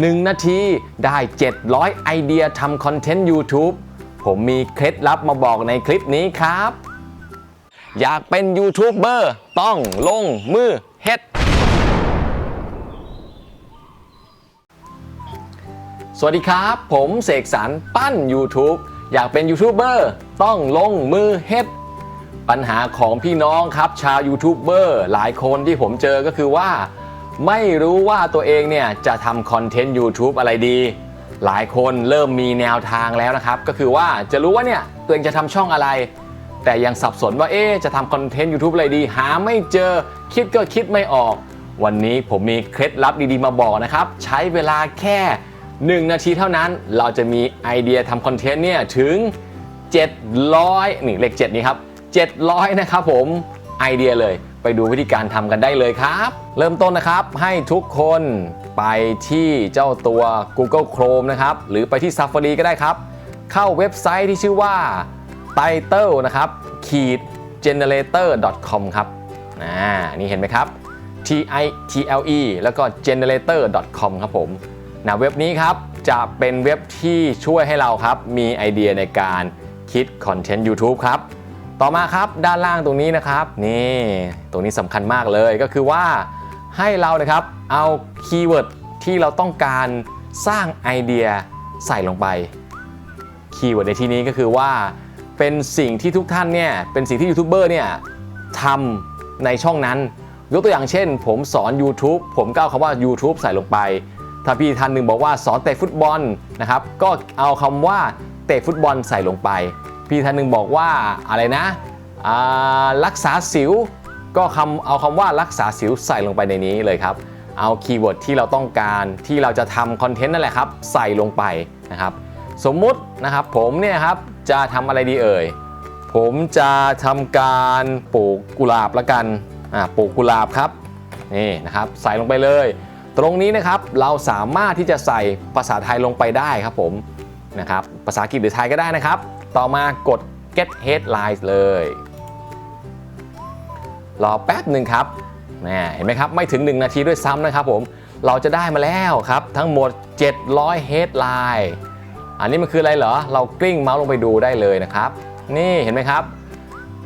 1 นาทีได้ 700 ไอเดียทำคอนเทนต์ YouTube ผมมีเคล็ดลับมาบอกในคลิปนี้ครับ อยากเป็นยูทูบเบอร์ต้องลงมือเฮ็ด สวัสดีครับ ผมเสกสรรปั้น YouTube อยากเป็นยูทูบเบอร์ต้องลงมือเฮ็ดปัญหาของพี่น้องครับชาวยูทูบเบอร์หลายคนที่ผมเจอก็คือว่า ไม่รู้ว่าตัวเองเนี่ยจะทำคอนเทนต์ YouTube อะไรดี หลายคนเริ่มมีแนวทางแล้วนะครับ ก็คือว่าจะรู้ว่าเนี่ยตัวเองจะทำช่องอะไร แต่ยังสับสนว่าเอ๊จะทำคอนเทนต์ YouTube อะไรดี หาไม่เจอคิดก็คิดไม่ออก วันนี้ผมมีเคล็ดลับดีๆมาบอกนะครับ ใช้เวลาแค่ 1 นาทีเท่านั้น เราจะมีไอเดียทำคอนเทนต์เนี่ยถึง 700นี่เลข7นี้ครับ700 นะครับผมไอเดียเลย ไปดูวิธีการทำกันได้เลยครับ เริ่มต้นนะครับให้ทุกคนไปที่เจ้าตัว Google Chrome นะครับ หรือไปที่ Safari ก็ได้ครับ เข้าเว็บไซต์ที่ชื่อว่า title นะครับ ขีด generator com ครับอ่านี่เห็นไหมครับ t i t l e แล้วก็ generator com ครับผมนะเว็บนี้ครับ จะเป็นเว็บที่ช่วยให้เราครับ มีไอเดียในการคิดคอนเทนต์ YouTube ครับ ต่อมาครับด้านล่างตรงนี้นะครับนี่ตรงนี้สำคัญมากเลยก็คือว่าให้เรานะครับเอาคีย์เวิร์ดที่เราต้องการสร้างไอเดียใส่ลงไปคีย์เวิร์ดในที่นี้ก็คือว่าเป็นสิ่งที่ทุกท่านเนี่ยเป็นสิ่งที่ยูทูบเบอร์เนี่ยทำในช่องนั้น ยกตัวอย่างเช่น ผมสอน YouTube ผมก็เอาคำว่า YouTube ใส่ลงไป ถ้าพี่ท่านหนึ่งบอกว่าสอนเตะฟุตบอลนะครับก็เอาคำว่าเตะฟุตบอลใส่ลงไป พี่ท่านหนึ่งบอกว่าอะไรนะรักษาสิวก็คำเอาคำว่ารักษาสิวใส่ลงไปในนี้เลยครับ เอาคีย์เวิร์ดที่เราต้องการที่เราจะทำคอนเทนต์นั่นแหละครับ ใส่ลงไปนะครับ สมมุตินะครับผมเนี่ยครับจะทำอะไรดีเอ่ย ผมจะทำการปลูกกุหลาบละกันอ่าปลูกกุหลาบครับนี่นะครับใส่ลงไปเลย ตรงนี้นะครับเราสามารถที่จะใส่ภาษาไทยลงไปได้ครับผมนะครับภาษาอังกฤษหรือไทยก็ได้นะครับ ต่อมากด get headlines เลย รอแป๊บหนึ่งครับเห็นไหมครับ ไม่ถึง 1 นาทีด้วยซ้ำนะครับผม เราจะได้มาแล้วครับ ทั้งหมด 700 headline อันนี้มันคืออะไรเหรอ เรากลิ้งเมาส์ลงไปดูได้เลยนะครับ นี่เห็นไหมครับ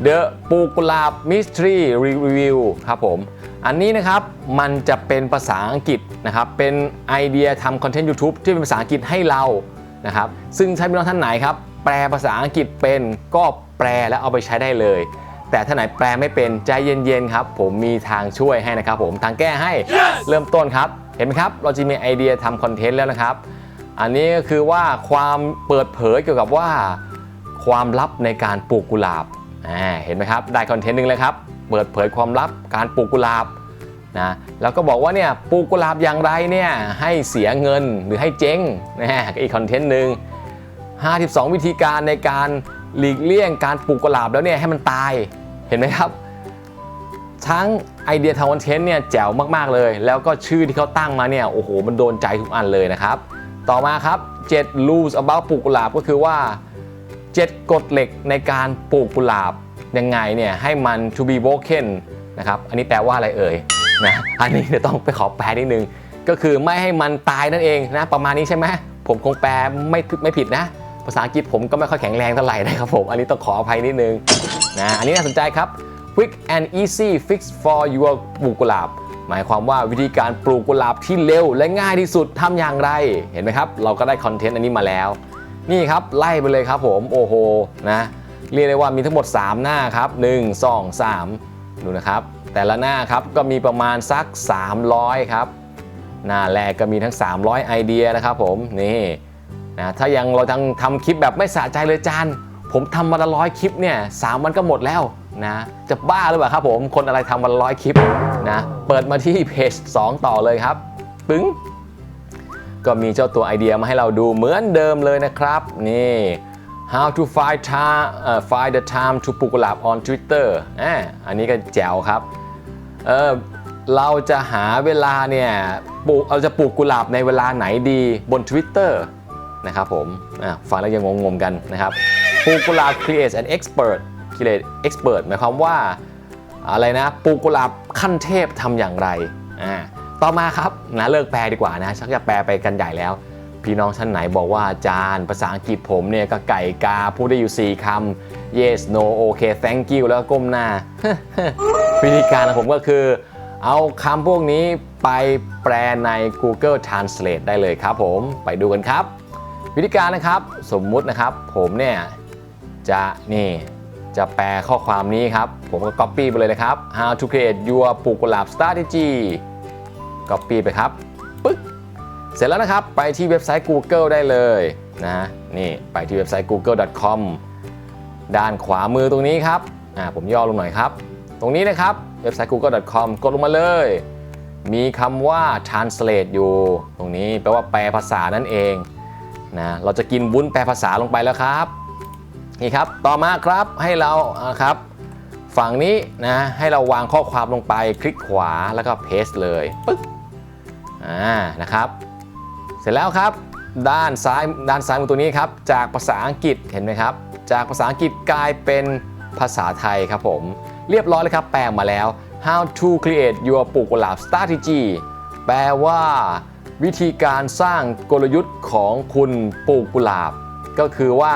The ปูกุลาบ Mystery Review ครับผม อันนี้นะครับมันจะเป็นภาษาอังกฤษนะครับ เป็นไอเดียทำคอนเทนต์ YouTube ที่เป็นภาษาอังกฤษให้เรานะครับ ซึ่งถ้าพี่น้องท่านไหนครับ แปลภาษาอังกฤษเป็นก็แปลแล้วเอาไปใช้ได้เลย แต่ถ้าไหนแปลไม่เป็นใจเย็นๆครับ ผมมีทางช่วยให้นะครับผมทางแก้ให้เริ่มต้นครับ เห็นไหมครับ เราจะมีไอเดียทำคอนเทนต์แล้วนะครับ อันนี้ก็คือว่าความเปิดเผยเกี่ยวกับว่า ความลับในการปลูกกุหลาบอ่าเห็นไหมครับได้คอนเทนต์หนึ่งเลยครับเปิดเผยความลับการปลูกกุหลาบนะแล้วก็บอกว่าเนี่ยปลูกกุหลาบอย่างไรเนี่ยให้เสียเงินหรือให้เจ๊งนะฮะอีกคอนเทนต์หนึ่ง 52 วิธีการในการหลีกเลี่ยงการปลูกกุหลาบแล้วเนี่ยให้มันตายเห็นไหมครับ ทั้งไอเดียทางคอนเทนต์เนี่ยแจ๋วมากๆเลย แล้วก็ชื่อที่เขาตั้งมาเนี่ยโอ้โหมันโดนใจทุกอันเลยนะครับ ต่อมาครับ 7 rules about ปลูกกุหลาบก็คือว่า 7 กฎเหล็กในการปลูกกุหลาบยังไงเนี่ยให้มัน to be broken นะครับอันนี้แปลว่าอะไรเอ่ยนะอันนี้เดี๋ยวต้องไปขอแปลนิดนึง ก็คือไม่ให้มันตายนั่นเองนะประมาณนี้ใช่ไหมผมคงแปลไม่ไม่ผิดนะ ภาษาอังกฤษผมก็ไม่ค่อยแข็งแรงเท่าไหร่นะครับผม อันนี้ต้องขออภัยนิดนึงนะอันนี้น่าสนใจครับ quick and easy fix for your ปลูกกุหลาบ หมายความว่าวิธีการปลูกกุหลาบที่เร็วและง่ายที่สุดทำอย่างไร เห็นไหมครับ เราก็ได้คอนเทนต์อันนี้มาแล้ว นี่ครับ ไล่ไปเลยครับผม โอ้โหนะเรียกได้ว่ามีทั้งหมด 3 หน้าครับ 1 2 3 ดูนะครับ แต่ละหน้าครับก็มีประมาณสัก 300 ครับ หน้าแรกก็มีทั้ง 300 ไอเดียนะครับผม นี่ นะถ้ายังเราทำทำคลิปแบบไม่สะใจเลยจานผมทำวันละร้อยคลิปเนี่ยสามวันก็หมดแล้วนะจะบ้าหรือเปล่าครับผมคนอะไรทำวันละร้อยคลิปนะเปิดมาที่เพจ2 ต่อเลยครับปึ้งก็มีเจ้าตัวไอเดียมาให้เราดูเหมือนเดิมเลยนะครับ นี่ how to find time uh, find the time to ปลูกกุหลาบ on Twitter อ่าอันนี้ก็แจ๋วครับเออเราจะหาเวลาเนี่ยปลูกเราจะปลูกกุหลาบในเวลาไหนดีบน Twitter นะครับผมฟังแล้วยังงงๆกันนะครับปลูกกุหลาบ create an expert create expert หมายความว่าอะไรนะปลูกกุหลาบขั้นเทพทำอย่างไรอ่าต่อมาครับนะเลิกแปลดีกว่านะชักจะแปลไปกันใหญ่แล้ว พี่น้องท่านไหนบอกว่าอาจารย์ภาษาอังกฤษผมเนี่ยก็ไก่กาพูดได้อยู่ 4คำ yes no okay thank you แล้วก็ก้มหน้า วิธีการของผมก็คือ เอาคำพวกนี้ไปแปลใน Google Translate ได้เลยครับผมไปดูกันครับ วิธีการนะครับสมมุตินะครับ ผมเนี่ยจะนี่จะแปลข้อความนี้ครับ ผมก็ Copy ไปเลยนะครับ how to create your ปลูกกุหลาบ strategy Copy ไปครับปึ๊กเสร็จแล้วนะครับ ไปที่เว็บไซต์ Google ได้เลยนะนี่ไปที่เว็บไซต์ google.com ด้านขวามือตรงนี้ครับอ่าผมย่อลงหน่อยครับ ตรงนี้นะครับเว็บไซต์ google.com กดลงมาเลย มีคำว่า translate อยู่ ตรงนี้แปลว่าแปลภาษานั่นเอง นะเราจะกินวุ้นแปลภาษาลงไปแล้วครับนี่ครับต่อมาครับให้เราครับฝั่งนี้นะให้เราวางข้อความลงไปคลิกขวาแล้วก็ paste เลยปึ๊กอ่านะครับเสร็จแล้วครับด้านซ้ายด้านซ้ายมือตัวนี้ครับจากภาษาอังกฤษเห็นไหมครับ จากภาษาอังกฤษกลายเป็นภาษาไทยครับผม เรียบร้อยเลยครับ แปลมาแล้ว how to create your ปลูกกุหลาบ strategy แปลว่า วิธีการสร้างกลยุทธ์ของคุณปลูกกุหลาบ ก็คือว่า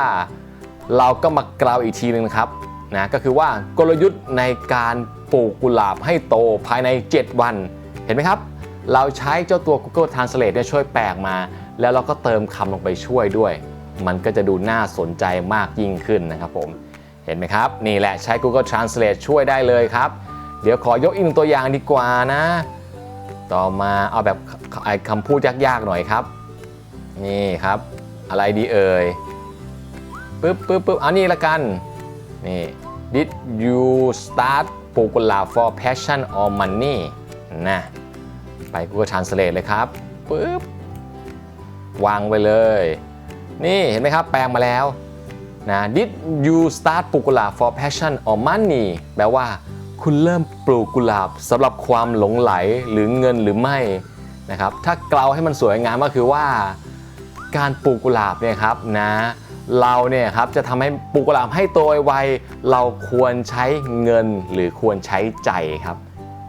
เราก็มากล่าวอีกทีหนึงนะครับนะก็คือว่ากลยุทธ์ในการปลูกกุหลาบให้โตภายใน 7 วัน เห็นไหมครับ เราใช้เจ้าตัว Google Translate เนี่ยช่วยแปลมา แล้วเราก็เติมคำลงไปช่วยด้วย มันก็จะดูน่าสนใจมากยิ่งขึ้นนะครับผมเห็นไหมครับ นี่แหละใช้ Google Translate ช่วยได้เลยครับ เดี๋ยวขอยกอีกหนึ่งตัวอย่างดีกว่านะ ต่อมาเอาแบบไอคำพูดยากๆหน่อยครับ นี่ครับ อะไรดีเอ่ยปึ๊บปึ๊บปึ๊บเอานี่ละกันนี่ did you start ปลูกกุหลาบ for passion or money นะไป Google Translate เลยครับปึ๊บวางไปเลย นี่เห็นไหมครับ แปลงมาแล้วนะ did you start ปลูกกุหลาบ for passion or money แปลว่า คุณเริ่มปลูกกุหลาบสำหรับความหลงไหลหรือเงินหรือไม่นะครับ ถ้าเกลาให้มันสวยงามก็คือว่า การปลูกกุหลาบเนี่ยครับนะเราเนี่ยครับจะทำให้ปลูกกุหลาบให้โตไวเราควรใช้เงินหรือควรใช้ใจครับ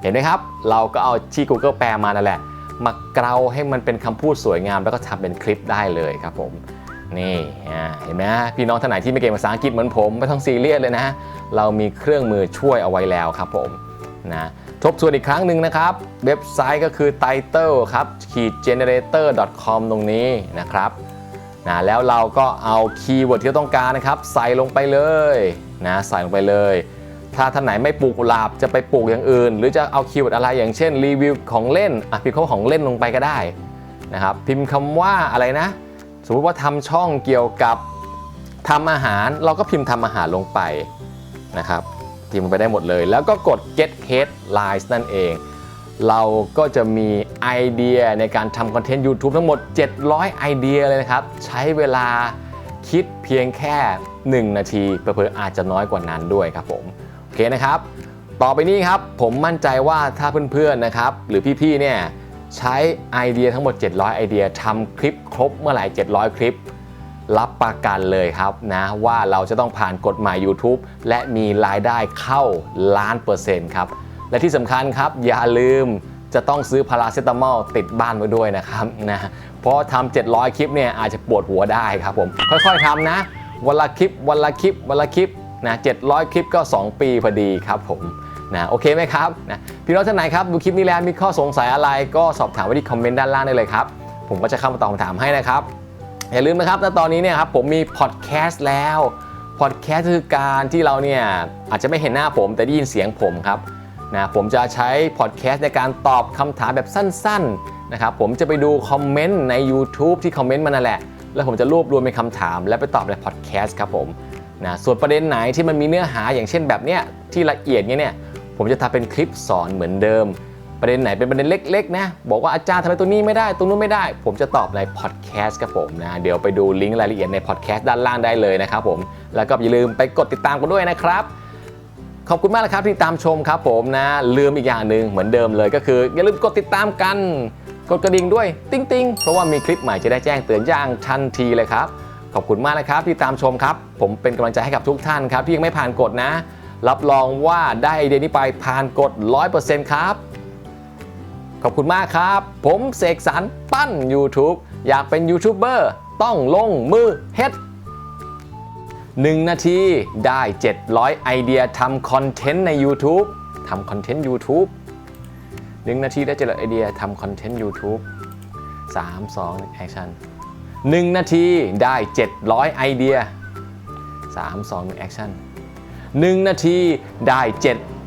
เห็นไหมครับ เราก็เอาที่ Google แปลมานั่นแหละมาเกลาให้มันเป็นคำพูดสวยงาม แล้วก็ทำเป็นคลิปได้เลยครับผม นี่เห็นไหมพี่น้องท่านไหนที่ไม่เก่งภาษาอังกฤษเหมือนผมไม่ต้องซีเรียสเลยนะ เรามีเครื่องมือช่วยเอาไว้แล้วครับผมนะทบทวนอีกครั้งหนึ่งนะครับ เว็บไซต์ก็คือ title ครับ generator com ตรงนี้นะครับนะแล้วเราก็เอาคีย์เวิร์ดที่เราต้องการนะครับ ใส่ลงไปเลยนะใส่ลงไปเลย ถ้าท่านไหนไม่ปลูกกุหลาบจะไปปลูกอย่างอื่น หรือจะเอาคีย์เวิร์ดอะไรอย่างเช่นรีวิวของเล่นอะพิมพ์คำของเล่นลงไปก็ได้นะครับพิมพ์คำว่าอะไรนะ สมมติว่าทำช่องเกี่ยวกับทำอาหาร เราก็พิมพ์ทำอาหารลงไปนะครับพิมพ์ไปได้หมดเลย แล้วก็กด get headlines นั่นเอง เราก็จะมีไอเดียในการทำคอนเทนต์ YouTube ทั้งหมด 700 ไอเดียเลยนะครับ ใช้เวลาคิดเพียงแค่ 1 นาทีเผลอๆอาจจะน้อยกว่านั้นด้วยครับผมโอเคนะครับ ต่อไปนี้ครับผมมั่นใจว่าถ้าเพื่อนๆนะครับ หรือพี่ๆเนี่ย ใช้ไอเดียทั้งหมด 700 ไอเดียทำคลิปครบเมื่อไหร่ 700 คลิป รับประกันเลยครับนะว่าเราจะต้องผ่านกฎหมาย YouTube และมีรายได้เข้าล้านเปอร์เซ็นต์ครับ และที่สำคัญครับอย่าลืมจะต้องซื้อพาราเซตามอลติดบ้านไว้ด้วยนะครับนะเพราะทำ 700 คลิปเนี่ยอาจจะปวดหัวได้ครับผม ค่อยๆทำนะ วันละคลิปวันละคลิปวันละคลิปนะ700 คลิปก็ 2 ปีพอดีครับผม นะโอเคไหมครับนะพี่น้องท่านไหนครับดูคลิปนี้แล้วมีข้อสงสัยอะไรก็สอบถามไว้ที่คอมเมนต์ด้านล่างได้เลยครับ ผมก็จะเข้ามาตอบคำถามให้นะครับ อย่าลืมนะครับณตอนนี้เนี่ยครับผมมีพอดแคสต์แล้วพอดแคสต์คือการที่เราเนี่ยอาจจะไม่เห็นหน้าผมแต่ได้ยินเสียงผมครับนะผมจะใช้พอดแคสต์ในการตอบคำถามแบบสั้นๆนะครับผมจะไปดูคอมเมนต์ใน YouTube ที่คอมเมนต์มานั่นแหละ แล้วผมจะรวบรวมเป็นคำถาม และไปตอบในพอดแคสต์ครับผมนะส่วนประเด็นไหนที่มันมีเนื้อหาอย่างเช่นแบบเนี้ยที่ละเอียดเนี้ยเนี่ย ผมจะทำเป็นคลิปสอนเหมือนเดิม ประเด็นไหนเป็นประเด็นเล็กๆนะบอกว่าอาจารย์ทำไมตรงนี้ไม่ได้ตรงนู้นไม่ได้ ผมจะตอบในพอดแคสต์ครับผมนะเดี๋ยวไปดูลิงก์รายละเอียดในพอดแคสต์ด้านล่างได้เลยนะครับผมแล้วก็อย่าลืมไปกดติดตามกันด้วยนะครับขอบคุณมากนะครับที่ตามชมครับผมนะลืมอีกอย่างหนึ่งเหมือนเดิมเลยก็คือ อย่าลืมกดติดตามกัน กดกระดิ่งด้วย ติ๊งติงๆเพราะว่ามีคลิปใหม่จะได้แจ้งเตือนอย่างทันทีเลยครับ ขอบคุณมากนะครับที่ตามชมครับ ผมเป็นกำลังใจให้กับทุกท่านครับที่ยังไม่ผ่านกฎนะ รับรองว่าได้ไอเดียนี้ไปผ่านกฎ 100%ครับ ขอบคุณมากครับ ผมเสกสรรปั้น YouTube อยากเป็นยูทูบเบอร์ต้องลงมือเฮ็ด1 นาทีได้ 700 ไอเดียทำคอนเทนต์ใน YouTube ทำคอนเทนต์ YouTube 1 นาทีได้700ไอเดียทำคอนเทนต์ YouTube 3 2 action 1 นาทีได้ 700 ไอเดีย 3 2 1 action 1 นาทีได้ 7